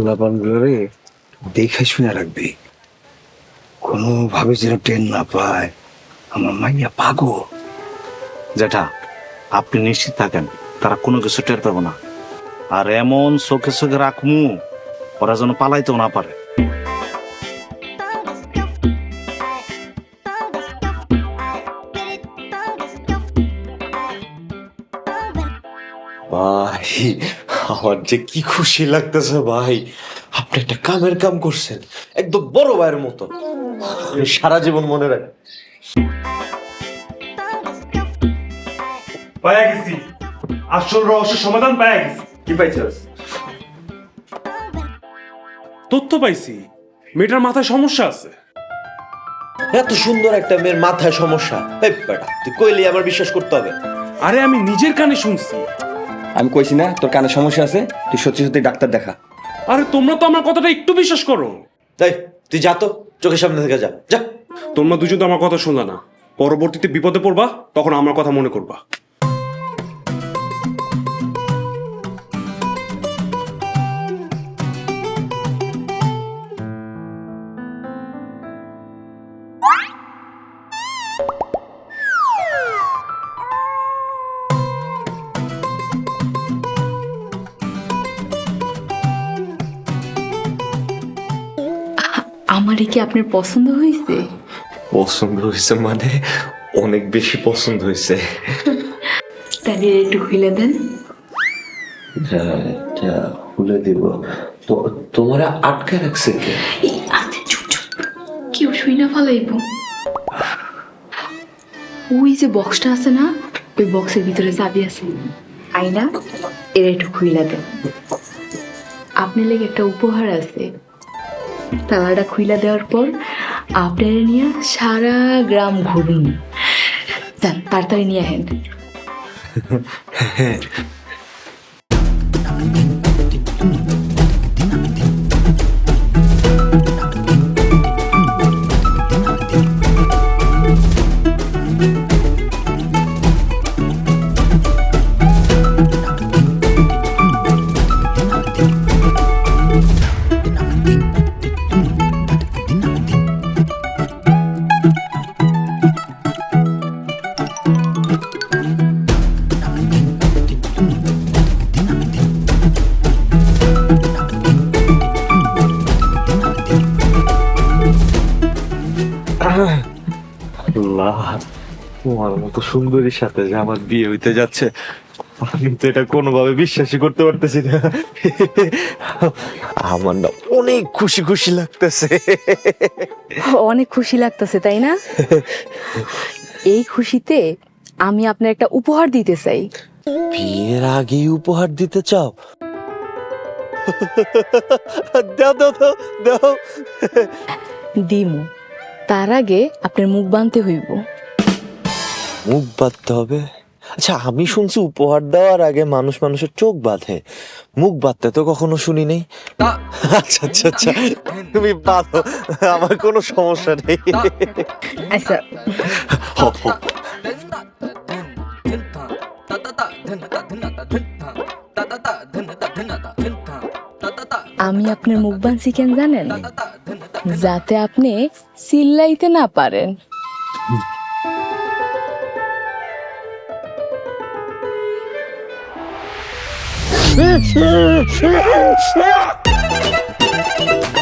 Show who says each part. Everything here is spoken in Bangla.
Speaker 1: লাপানগুলো রে দেখে শুনে রাখবি। কোনোভাবে যেন ট্রেন না পায়। আমার মাইয়া পাগো
Speaker 2: জেঠা আপনি নিশ্চিত থাকেন, তারা কোনো কিছু টের পাবো না। আর এমন চোখে চোখে রাখমু, ওরা যেন পালাইতেও না পারে।
Speaker 3: ভাই আমার যে কি খুশি লাগতেছে ভাই। আপনি একটা কামের কাম করছেন একদম বড় ভাইয়ের মতো। সারা জীবন মনে রাখ
Speaker 4: পায়া গেছি। আসল রহস্যের সমাধান পায়া গেছি।
Speaker 5: কি পাইছস?
Speaker 4: তথ্য পাইছি। মেয়েটার মাথায় সমস্যা আছে।
Speaker 3: এত সুন্দর একটা মেয়ের মাথায় সমস্যা। এই বেটা তুই কইলি আমার বিশ্বাস করতে হবে।
Speaker 4: আরে আমি নিজের কানে শুনছি।
Speaker 5: আমি কইছি না তোর কানে সমস্যা আছে তুই সত্যি সত্যি ডাক্তার দেখা।
Speaker 4: আরে তোমরা তো আমার কথাটা একটু বিশ্বাস করো।
Speaker 3: তাই তুই যা তো চোখের সামনে থেকে যা যা।
Speaker 4: তোমরা দুজন তো আমার কথা শুনলা না। পরবর্তীতে বিপদে পড়বা তখন আমার কথা মনে করবা।
Speaker 6: আমারে কি আপনার পছন্দ হয়েছে?
Speaker 3: পছন্দ হয়েছে মানে অনেক বেশি পছন্দ হয়েছে।
Speaker 6: তাহলে একটু খুলে দেন।
Speaker 3: খুলে দিব। তোমার আটকে রাখছে কে?
Speaker 6: আস্তে চুপ চুপ। কেউ শুই না ফালাইব। ওই যে বক্সটা আছে না ওই বক্সের ভিতরে চাবি আছে। আইনা এর একটু খুইলা দেন। আপনি লেগে একটা উপহার আছে। তালাটা খুইলা দেওয়ার পর আপনার নিয়ে সারা গ্রাম ঘুরুন। তাড়াতাড়ি নিয়ে আহেন।
Speaker 3: আল্লাহ। তোমার মতো সুন্দরীর সাথে যে আমার বিয়ে হইতে যাচ্ছে আমি তো এটা কোনোভাবে বিশ্বাসই করতে পারতেছি না। আমার না অনেক খুশি খুশি লাগতেছে।
Speaker 6: অনেক খুশি লাগতেছে তাই না? এই খুশিতে আমি আপনার একটা উপহার দিতে চাই।
Speaker 3: বিয়ের আগেই উপহার দিতে চাও? দাও দাও দাও।
Speaker 6: দিমু। তার আগে আপনার মুখ বাঁধতে হইব।
Speaker 3: মুখ বাঁধতে হবে? আচ্ছা আমি শুনছি উপহার দেওয়ার আগে মানুষ মানুষের চোখ বাঁধে। মুখ বাঁধতে তো কখনো শুনি নেই। আচ্ছা আচ্ছা আচ্ছা। তুমি বাঁধো আমার কোনো সমস্যা নেই।
Speaker 6: আচ্ছা। আমি আপনার মুখ বাঁধছি কেন জানেন? যাতে আপনি সিল্লাইতে না পারেন।